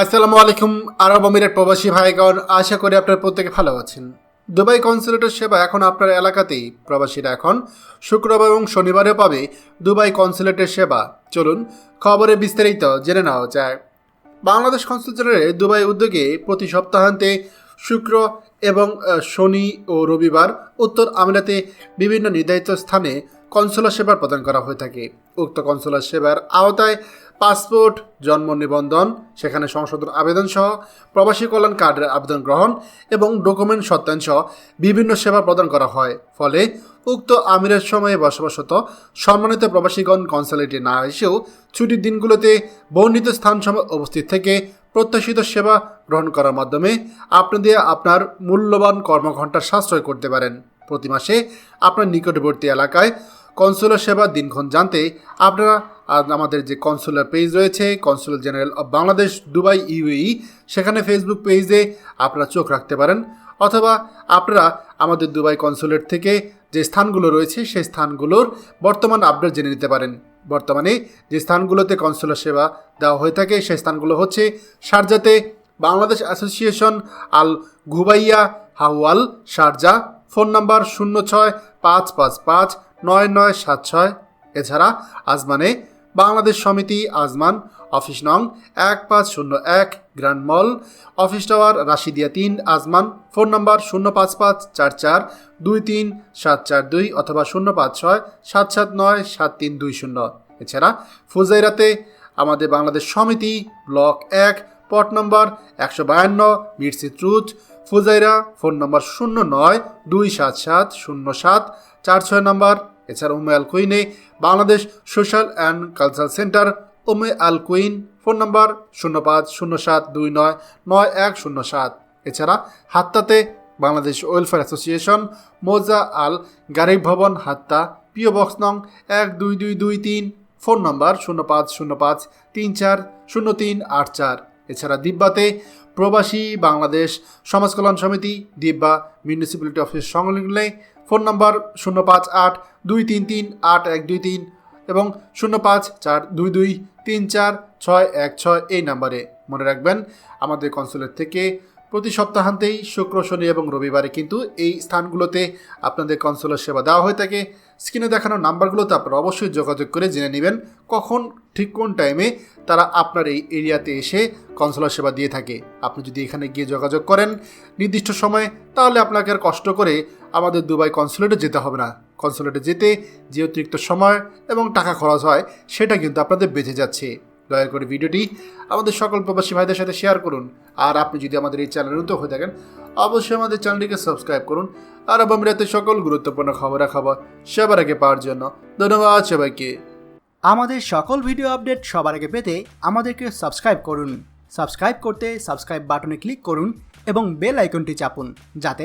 আসসালামু আলাইকুম আরব আমিরের প্রবাসী ভাইগণ, আশা করি আপনার প্রত্যেকে ভালো আছেন। দুবাই কনসুলেটের সেবা এখন আপনার এলাকাতেই। প্রবাসীরা এখন শুক্রবার এবং শনিবারেও পাবে দুবাই কনসুলেটের সেবা। চলুন খবরে বিস্তারিত জেনে নেওয়া যায় বাংলাদেশ কনসুলেটরে দুবাই উদ্যোগে প্রতি সপ্তাহান্তে শুক্র এবং শনি ও রবিবার উত্তর আমিরাতে বিভিন্ন নির্ধারিত স্থানে কনসুলার সেবা প্রদান করা হয়ে থাকে। উক্ত কনসুলার সেবার আওতায় পাসপোর্ট, জন্ম নিবন্ধন, সেখানে সংশোধন আবেদন সহ প্রবাসী কল্যাণ কার্ডের আবেদন গ্রহণ এবং ডকুমেন্ট সত্যায়ন সহ বিভিন্ন সেবা প্রদান করা হয়। ফলে উক্ত আমিরের সময়ে বসবাসত সম্মানিত প্রবাসীগণ কনসালেটে না এসেও ছুটির দিনগুলোতে বর্ণিত স্থান সময় উপস্থিত থেকে প্রত্যাশিত সেবা গ্রহণ করার মাধ্যমে আপনাদের আপনার মূল্যবান কর্মঘণ্টা সাশ্রয় করতে পারেন। প্রতি মাসে আপনার নিকটবর্তী এলাকায় কনসুলার সেবা দিনক্ষণ জানতে আপনারা আজ আমাদের যে কনসুলার পেজ রয়েছে consular general of Bangladesh Dubai UAE সেখানে ফেসবুক পেজে আপনারা চোখ রাখতে পারেন। অথবা আপনারা আমাদের দুবাই কনসুলেট থেকে যে স্থানগুলো রয়েছে সেই স্থানগুলোর বর্তমান আপডেট জেনে নিতে পারেন। বর্তমানে যে স্থানগুলোতে কনসুলার সেবা দেওয়া হয়ে থাকে সেই স্থানগুলো হচ্ছে শারজাতে বাংলাদেশ অ্যাসোসিয়েশন, আল ঘুবাইয়া হাওয়াল, শারজা, ফোন নাম্বার শূন্য ছয় পাঁচ পাঁচ পাঁচ নয় নয় সাত ছয়। এছাড়া আজমানে বাংলাদেশ সমিতি, আজমান, অফিস নং এক পাঁচ শূন্য এক, grand mall, office tower, Rashidiya তিন, আজমান, ফোন নম্বর শূন্য পাঁচ পাঁচ চার চার, দুই তিন সাত চার দুই অথবা শূন্য পাঁচ ছয় সাত সাত নয় সাত তিন দুই শূন্য। এছাড়া ফুজাইরাতে আমাদের বাংলাদেশ সমিতি, ব্লক এক, পট নম্বর একশো বায়ান্ন, মির্সি ট্রুথ ফুজাইরা ফোন নম্বর শূন্য নয় দুই সাত সাত শূন্য সাত, চার ছয় নম্বর এছাড়া উমে আল কুইনে Bangladesh social and cultural centre, Umm Al Quwain phone number শূন্য পাঁচ শূন্য সাত দুই নয় নয় এক শূন্য সাত। এছাড়া হাত্তাতে বাংলাদেশ ওয়েলফেয়ার অ্যাসোসিয়েশন, মোজা আল গারিব ভবন, হাত্তা, পিও বক্স নং এক দুই দুই দুই তিন, ফোন নম্বর শূন্য পাঁচ শূন্য পাঁচ তিন চার শূন্য তিন আট চার। এছাড়া দিব্যাতে প্রবাসী বাংলাদেশ সমাজ কল্যাণ সমিতি, দিব্যা মিউনিসিপ্যালিটি অফিস সংলগ্নে ফোন নম্বর শূন্য পাঁচ আট দুই তিন তিন আট এক দুই তিন এবং শূন্য পাঁচ চার দুই দুই তিন চার ছয় এক ছয় এই নাম্বারে মনে রাখবেন। আমাদের কনসুলেট থেকে প্রতি সপ্তাহান্তেই শুক্র, শনি এবং রবিবারে কিন্তু এই স্থানগুলোতে আপনাদের কনসুলার সেবা দেওয়া হয়ে থাকে। স্ক্রিনে দেখানো নাম্বারগুলোতে আপনারা অবশ্যই যোগাযোগ করে জেনে নেবেন কখন, ঠিক কোন টাইমে তারা আপনার এই এরিয়াতে এসে কনসুলার সেবা দিয়ে থাকে। আপনি যদি এখানে গিয়ে যোগাযোগ করেন নির্দিষ্ট সময়ে, তাহলে আপনাকে আর কষ্ট করে আমাদের দুবাই কনসুলেটে যেতে হবে না। কনসুলেটে যেতে যে অতিরিক্ত সময় এবং টাকা খরচ হয়, সেটা কিন্তু আপনাদের বেঁচে যাচ্ছে। দয়া করে ভিডিওটি আমাদের সকল প্রবাসী ভাইদের সাথে শেয়ার করুন। আর আপনি যদি আমাদের এই চ্যানেল নতুন হয়ে থাকেন, অবশ্যই আমাদের চ্যানেলটিকে সাবস্ক্রাইব করুন। আর আমিরাতে সকল গুরুত্বপূর্ণ খবরাখবর সবার আগে পাওয়ার জন্য ধন্যবাদ সবাইকে। আমাদের সকল ভিডিও আপডেট সবার আগে পেতে আমাদেরকে সাবস্ক্রাইব করুন। সাবস্ক্রাইব করতে সাবস্ক্রাইব বাটনে ক্লিক করুন এবং বেল আইকনটি চাপুন, যাতে